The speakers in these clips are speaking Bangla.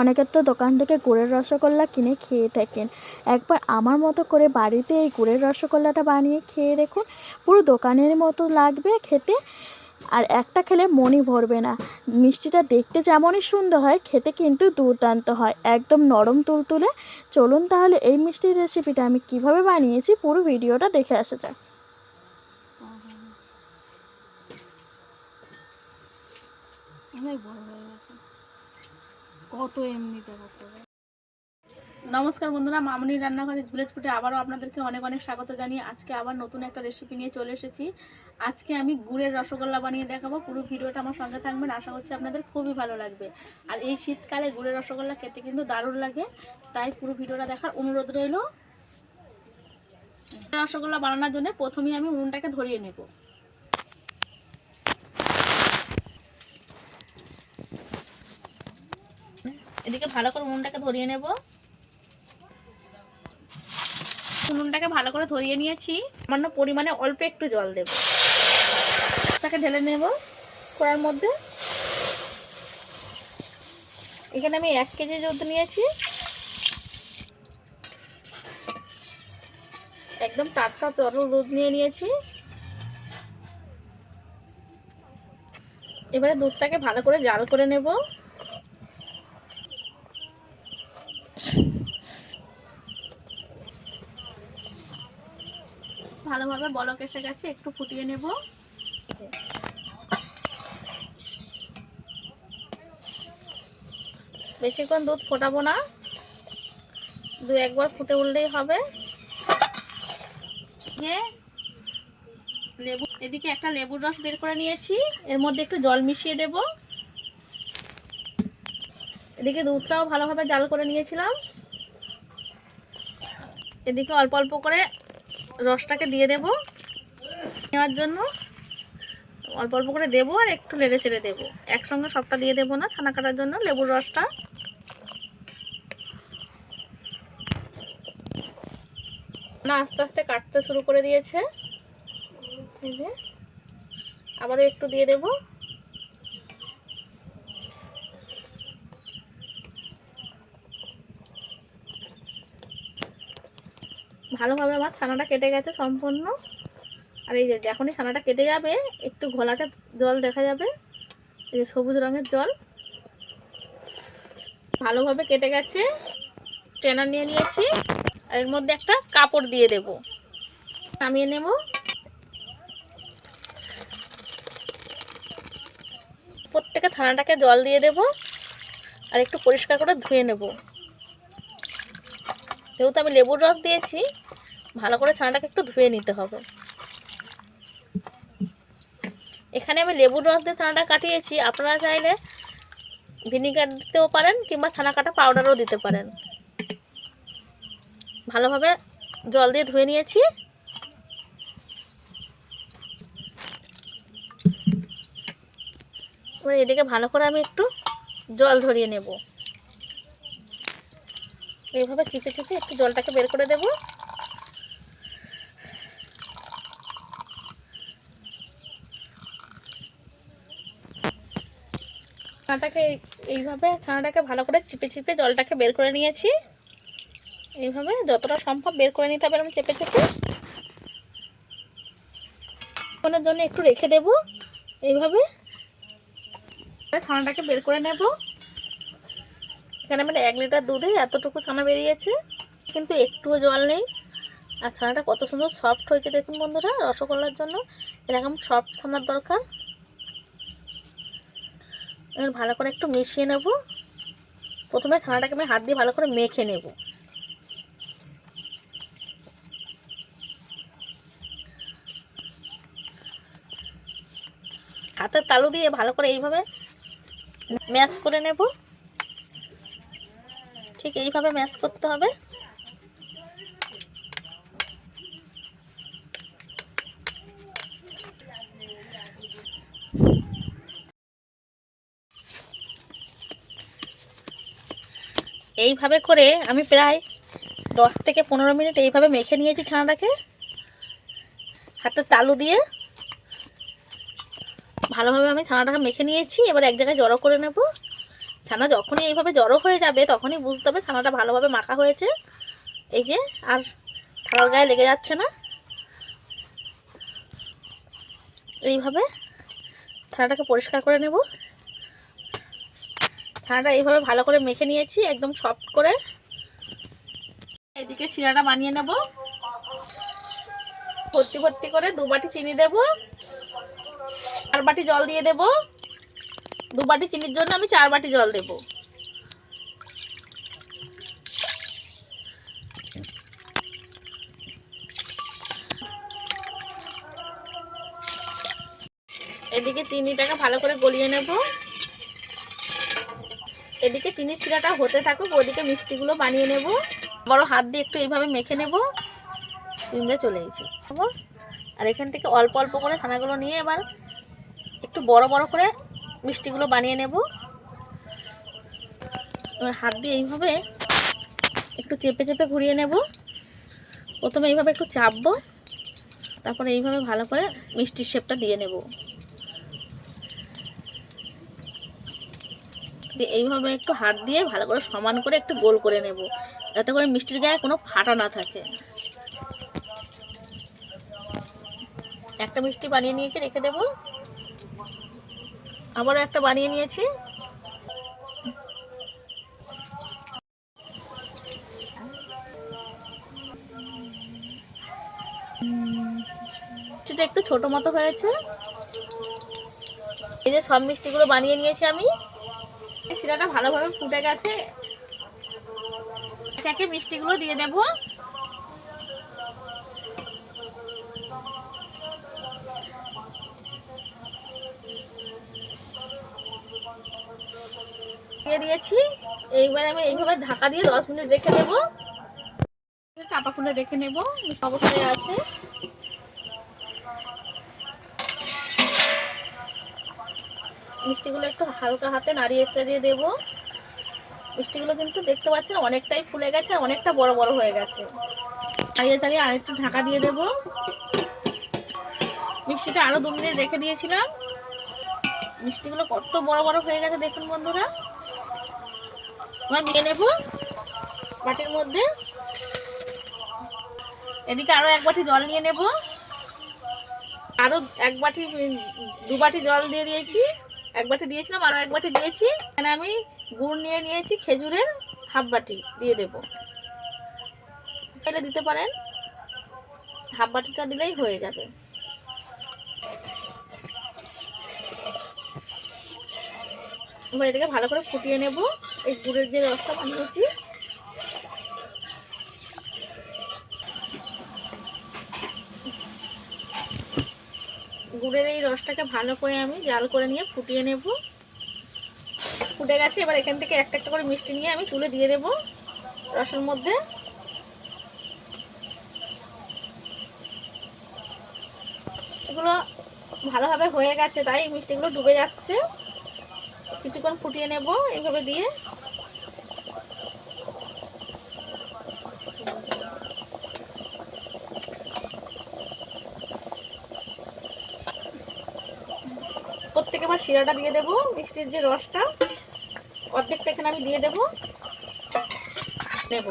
অনেকের তো দোকান থেকে গুড়ের রসগোল্লা কিনে খেয়ে থাকেন। একবার আমার মতো করে বাড়িতে এই গুড়ের রসগোল্লাটা বানিয়ে খেয়ে দেখুন, পুরো দোকানের মতো লাগবে খেতে। আর একটা খেলে মনই ভরবে না। মিষ্টিটা দেখতে যেমনই সুন্দর হয়, খেতে কিন্তু দুর্দান্ত হয়, একদম নরম তুলতুলে। চলুন তাহলে এই মিষ্টির রেসিপিটা আমি কীভাবে বানিয়েছি পুরো ভিডিওটা দেখে আসা যাক। অনেক বড় হয়ে গেছে। কত এমনিতে কত নমস্কার বন্ধুরা, মামনি রান্নাঘরে ভিলেজ ফুটে আবারও আপনাদেরকে অনেক অনেক স্বাগত জানিয়ে আজকে আবার নতুন একটা রেসিপি নিয়ে চলে এসেছি। আজকে আমি গুড়ের রসগোল্লা বানিয়ে দেখাবো, পুরো ভিডিওটা আমার সঙ্গে থাকবেন, আশা করছি আপনাদের খুবই ভালো লাগবে। আর এই শীতকালে গুড়ের রসগোল্লা খেতে কিন্তু দারুণ লাগে, তাই পুরো ভিডিওটা দেখার অনুরোধ রইল। রসগোল্লা বানানোর জন্য প্রথমেই আমি উনুনটাকে ধরিয়ে নেব। এদিকে ভালো করে উনুনটাকে ধরিয়ে নেব। উনুনটাকে ভালো করে ধরিয়ে নিয়েছি। সামান্য পরিমাণে অল্প একটু জল দেব। তাকে ঢেলে নেব কড়ার মধ্যে। এখানে আমি এক কেজি দুধ নিয়েছি। একদম টাটকা তরল দুধ নিয়ে নিয়েছি। এবারে দুধটাকে ভালো করে জাল করে নেব। ভালোভাবে বলক এসে গেছে, একটু ফুটিয়ে নেব। বেশিক্ষণ দুধ ফোটাবো না, দু একবার ফুটে উঠলেই হবে। লেবু, এদিকে একটা লেবুর রস বের করে নিয়েছি, এর মধ্যে একটু জল মিশিয়ে দেব। এদিকে দুধটাও ভালোভাবে জাল করে নিয়েছিলাম। এদিকে অল্প অল্প করে রসটাকে দিয়ে দেব। নেওয়ার জন্য অল্প অল্প করে দেবো আর একটু নেড়ে চেড়ে দেবো। একসঙ্গে সবটা দিয়ে দেবো না, ছানা কাটার জন্য লেবুর রসটা। না, আস্তে আস্তে কাটতে শুরু করে দিয়েছে। আবারও একটু দিয়ে দেব। ভালোভাবে আমার ছানাটা কেটে গেছে সম্পূর্ণ। আর এই যে যখনই ছানাটা কেটে যাবে, একটু ঘোলাটা জল দেখা যাবে। এই যে সবুজ রঙের জল। ভালোভাবে কেটে গেছে। ট্রেনার নিয়ে নিয়েছি। আর এর মধ্যে একটা কাপড় দিয়ে দেব। নামিয়ে নেব। প্রত্যেকে থানাটাকে জল দিয়ে দেব। আর একটু পরিষ্কার করে ধুয়ে নেব। যেহেতু আমি লেবুর রস দিয়েছি, ভালো করে ছানাটাকে একটু ধুয়ে নিতে হবে। এখানে আমি লেবুর রস দিয়ে ছানাটা কাটিয়েছি। আপনারা চাইলে ভিনিগার দিতেও পারেন কিংবা ছানা কাটা পাউডারও দিতে পারেন। ভালোভাবে জল দিয়ে ধুয়ে নিয়েছি। এবার এদিকে ভালো করে আমি একটু জল ধরিয়ে নেব। এইভাবে চিপে চিপে একটু জলটাকে বের করে দেব। ছানাটাকে এইভাবে, ছানাটাকে ভালো করে চিপে চিপে জলটাকে বের করে নিয়েছি। এইভাবে যতটা সম্ভব বের করে নিতে হবে আমি চেপে চেপে। ফোনের জন্য একটু রেখে দেব। এইভাবে ছানাটাকে বের করে নেব। এখানে মানে এক লিটার দুধে এতটুকু ছানা বেরিয়েছে, কিন্তু একটুও জল নেই। আর ছানাটা কত সুন্দর সফট হয়েছে দেখুন বন্ধুরা, রসগোল্লার জন্য। এরকম সফট ছানার দরকার। এবার ভালো করে একটু মিশিয়ে নেব। প্রথমে ছানাটাকে আমি হাত দিয়ে ভালো করে মেখে নেব। হাতের তালু দিয়ে ভালো করে এইভাবে ম্যাশ করে নেব। ঠিক এইভাবে ম্যাশ করতে হবে। এইভাবে করে আমি প্রায় দশ থেকে পনেরো মিনিট এইভাবে মেখে নিয়েছি ছানাটাকে। হাতে তালু দিয়ে ভালোভাবে আমি ছানাটাকে মেখে নিয়েছি, এবার এক জায়গায় জড়ো করে নেব। ছানা যখনই এইভাবে জড়ো হয়ে যাবে, তখনই বুঝতে হবে ছানাটা ভালোভাবে মাখা হয়েছে। এই যে, আর থালার গায়ে লেগে যাচ্ছে না। এইভাবে থালাটাকে পরিষ্কার করে নেব। থালাটা এইভাবে ভালো করে মেখে নিয়েছি, একদম সফট করে। এদিকে শিরাটা বানিয়ে নেব। ভর্তি ভর্তি করে দু বাটি চিনি দেব। আর বাটি জল দিয়ে দেব। দু বাটি চিনির জন্য আমি চার বাটি জল দেব। এদিকে চিনিটাকে ভালো করে গলিয়ে নেব। এদিকে চিনির শিরাটা হতে থাকুক, ওদিকে মিষ্টিগুলো বানিয়ে নেব। বড় হাত দিয়ে একটু এইভাবে মেখে নেব। চিমড়ে চলে গেছে। আর এখান থেকে অল্প অল্প করে ছানাগুলো নিয়ে এবার একটু বড় বড় করে মিষ্টিগুলো বানিয়ে নেব। এবার হাত দিয়ে এইভাবে একটু চেপে চেপে ঘুরিয়ে নেব। প্রথমে এইভাবে একটু চাপবো, তারপরে এইভাবে ভালো করে মিষ্টির শেপটা দিয়ে নেব। এইভাবে একটু হাত দিয়ে ভালো করে সমান করে একটু গোল করে নেব, যাতে করে মিষ্টির গায়ে কোনো ফাটা না থাকে। একটা মিষ্টি বানিয়ে নিয়েছি, রেখে দেব। আবারও একটা বানিয়ে নিয়েছি। সেটা একটু ছোট মতো হয়েছে। এই যে সব মিষ্টিগুলো বানিয়ে নিয়েছি আমি। শিরাটা ভালোভাবে ফুটে গেছে। একে মিষ্টিগুলো দিয়ে দেবো। দিয়ে দিয়েছি। এইবার আমি এইভাবে ঢাকা দিয়ে দশ মিনিট রেখে দেবো। চাপা খুলে রেখে নেব অবস্থায় আছে। মিষ্টিগুলো একটু হালকা হাতে নাড়িয়ে চাড়িয়ে দেবো। মিষ্টিগুলো কিন্তু দেখতে পাচ্ছেন অনেকটাই ফুলে গেছে আর অনেকটা বড় বড় হয়ে গেছে। নাড়িয়ে চাড়িয়ে আরেকটু ঢাকা দিয়ে দেবো। মিষ্টিটা আরও দু মিনিট রেখে দিয়েছিলাম। মিষ্টিগুলো কত বড় বড় হয়ে গেছে দেখুন বন্ধুরা। এবার নিয়ে নেব। বাটির মধ্যে। এদিকে আরও এক বাটি জল নিয়ে নেব। আরও এক বাটি দু বাটি জল দিয়ে দিয়েছি। এক বাটি দিয়েছিলাম, আরও এক বাটি দিয়েছি। এখানে আমি গুড় নিয়ে নিয়েছি, খেজুরের হাফ বাটি দিয়ে দেব। চাইলে দিতে পারেন। হাফ বাটিটা দিলেই হয়ে যাবে। এবার এটাকে ভালো করে ফুটিয়ে নেব। এই গুড়ের যে রসটা বানিয়েছি। গুড়ের এই রসটাকে ভালো করে আমি জাল করে নিয়ে ফুটিয়ে নেব। ফুটে গেছে, এবার এখান থেকে একটা একটা করে মিষ্টি নিয়ে আমি তুলে দিয়ে দেব রসের মধ্যে। এগুলো ভালোভাবে হয়ে গেছে, তাই মিষ্টিগুলো ডুবে যাচ্ছে। কিছুক্ষণ ফুটিয়ে নেব এইভাবে দিয়ে। প্রত্যেকে আবার শিরাটা দিয়ে দেবো, মিষ্টির যে রসটা, অর্ধেকটা এখানে আমি দিয়ে দেব। নেব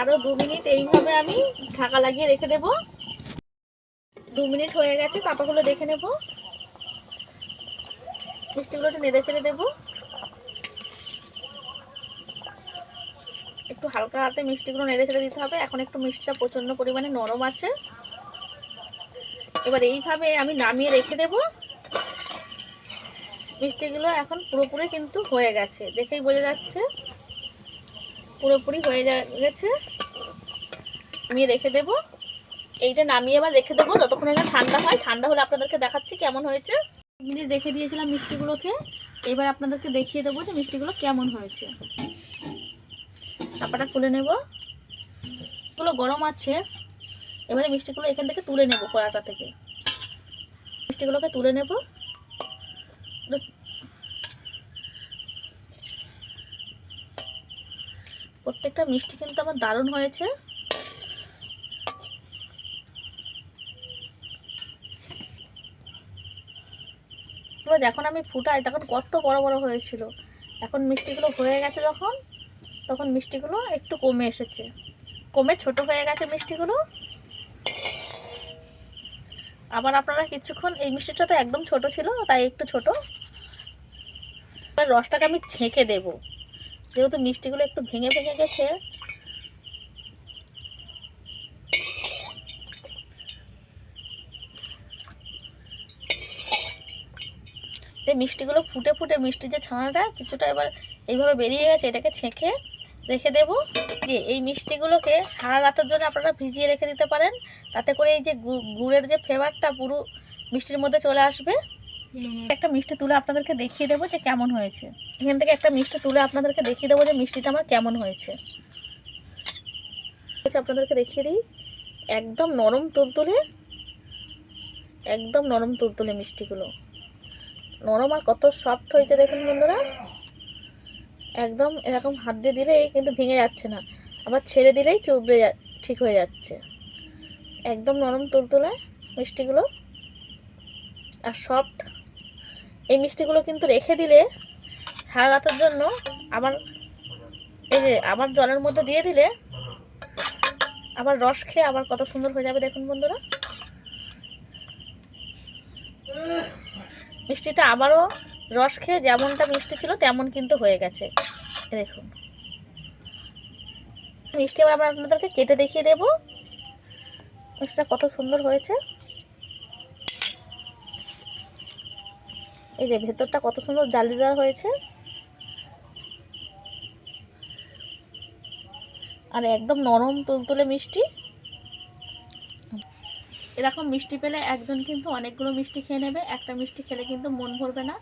আরও দু মিনিট এইভাবে আমি ঢাকা লাগিয়ে রেখে দেব। দু মিনিট হয়ে গেছে, পাপাগুলো দেখে নেব। মিষ্টিগুলো একটু নেড়ে চেড়ে দেবো। একটু হালকা হাতে মিষ্টিগুলো নেড়ে চেড়ে দিতে হবে। এখন একটু মিষ্টিটা প্রচণ্ড পরিমাণে নরম আছে। এবার এইভাবে আমি নামিয়ে রেখে দেব। মিষ্টিগুলো এখন পুরোপুরি কিন্তু হয়ে গেছে। দেখেই বোঝা যাচ্ছে। পুরোপুরি হয়ে গেছে। আমি রেখে দেব। এইটা নামিয়ে আবার রেখে দেবো, যতক্ষণ এটা ঠান্ডা হয়। ঠান্ডা হলে আপনাদেরকে দেখাচ্ছি কেমন হয়েছে। মিনিট রেখে দিয়েছিলাম মিষ্টিগুলোকে। এবার আপনাদেরকে দেখিয়ে দেবো যে মিষ্টিগুলো কেমন হয়েছে। চাপাটা খুলে নেব। এগুলো গরম আছে। এবারে মিষ্টিগুলো এখান থেকে তুলে নেব কড়াটা থেকে। মিষ্টিগুলোকে তুলে নেব। প্রত্যেকটা মিষ্টি কিন্তু আমার দারুণ হয়েছে। মিষ্টিগুলো যখন আমি ফুটাই তখন কত বড় বড় হয়েছিল। এখন মিষ্টিগুলো হয়ে গেছে যখন, তখন মিষ্টিগুলো একটু কমে এসেছে। কমে ছোট হয়ে গেছে মিষ্টিগুলো। আবার আপনারা কিছুক্ষণ, এই মিষ্টিটা তো একদম ছোট ছিল, তাই একটু ছোট। রসটাকে আমি ছেঁকে দেব। যেহেতু মিষ্টিগুলো একটু ভেঙে ভেঙে গেছে এই মিষ্টিগুলো ফুটে ফুটে মিষ্টির যে ছানাটা কিছুটা এবার এইভাবে বেরিয়ে গেছে, এটাকে ছেঁকে রেখে দেব। যে এই মিষ্টিগুলোকে সারা রাতের জন্য আপনারা ভিজিয়ে রেখে দিতে পারেন। তাতে করে এই যে গুড়ের যে ফ্লেভারটা পুরো মিষ্টির মধ্যে চলে আসবে। একটা মিষ্টি তুলে আপনাদেরকে দেখিয়ে দেবো যে কেমন হয়েছে। এখান থেকে একটা মিষ্টি তুলে আপনাদেরকে দেখিয়ে দেবো যে মিষ্টিটা আমার কেমন হয়েছে। আপনাদেরকে দেখিয়ে দিই। একদম নরম তুলতুলে, একদম নরম তুলতুলে মিষ্টিগুলো। নরম আর কত সফট হয়েছে দেখুন বন্ধুরা। একদম এরকম হাত দিয়ে দিলেই কিন্তু ভেঙে যাচ্ছে না। আবার ছেড়ে দিলেই চুবড়ে ঠিক হয়ে যাচ্ছে। একদম নরম তুলতুলে মিষ্টিগুলো। আর সফট এই মিষ্টিগুলো কিন্তু রেখে দিলে সারা রাতের জন্য আবার এই যে আবার জলের মধ্যে দিয়ে দিলে আবার রস খেয়ে আবার কত সুন্দর হয়ে যাবে দেখুন বন্ধুরা। মিষ্টিটা আবারও রস খেয়ে যেমনটা মিষ্টি ছিল তেমন কিন্তু হয়ে গেছে। দেখুন। মিষ্টি আবার আমরা আপনাদেরকে কেটে দেখিয়ে দেবো। মিষ্টিটা কত সুন্দর হয়েছে। এই যে ভেতরটা কত সুন্দর জালিদার হয়েছে। আর একদম নরম তুলতুলে মিষ্টি। এরকম মিষ্টি পেলে একজন কিন্তু অনেকগুলো মিষ্টি খেয়ে নেবে, একটা মিষ্টি খেলে কিন্তু মন ভরবে না।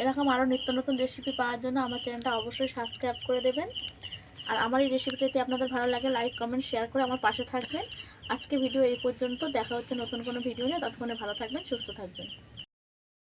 এরকম আরও নিত্য নতুন রেসিপি পাওয়ার জন্য আমার চ্যানেলটা অবশ্যই সাবস্ক্রাইব করে দেবেন। আর আমার এই রেসিপিটা যদি আপনাদের ভালো লাগে লাইক কমেন্ট শেয়ার করে আমার পাশে থাকবেন। আজকে ভিডিও এই পর্যন্ত, দেখা হচ্ছে নতুন কোনো ভিডিও নিয়ে, ততক্ষণে ভালো থাকবেন, সুস্থ থাকবেন।